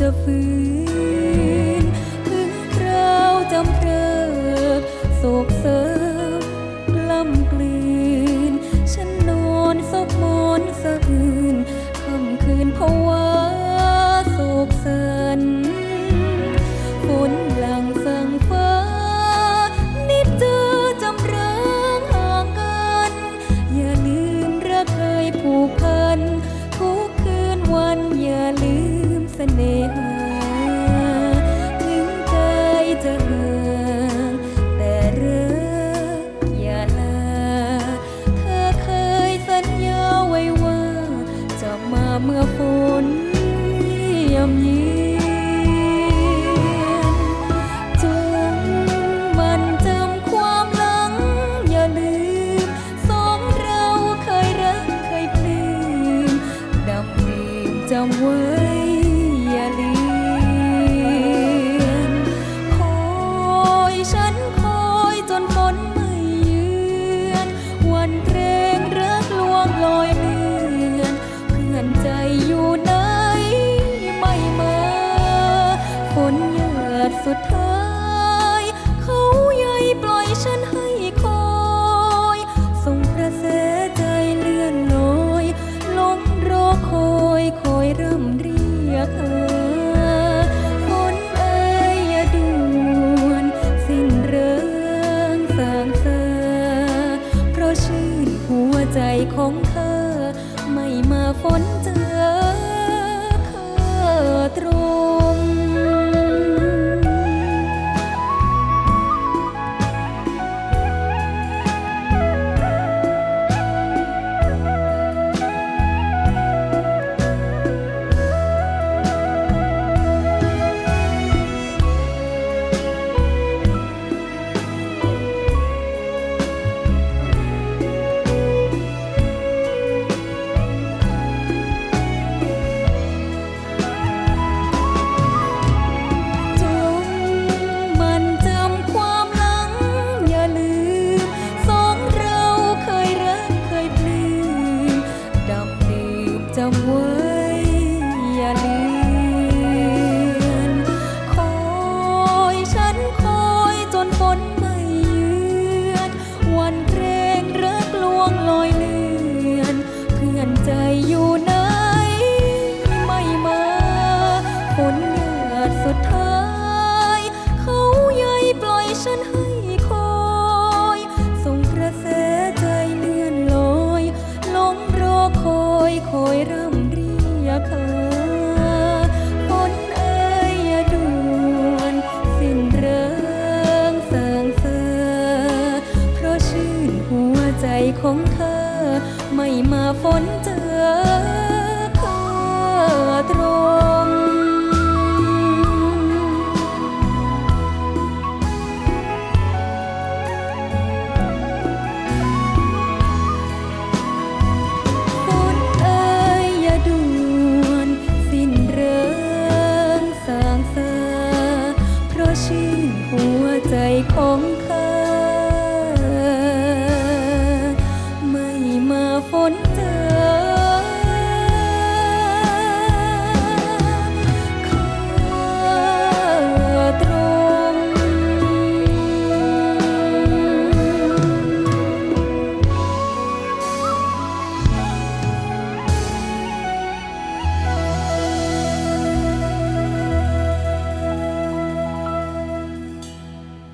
Of feel. somewhere ฝนจึง จำไว้อย่าลืมคอยฉันคอยจนฝนไม่เยือวันเกรงรักลวงลอยเลือน เพื่อนใจอยู่ไหนไม่มาผลเลืดสุดท้าย hồi râm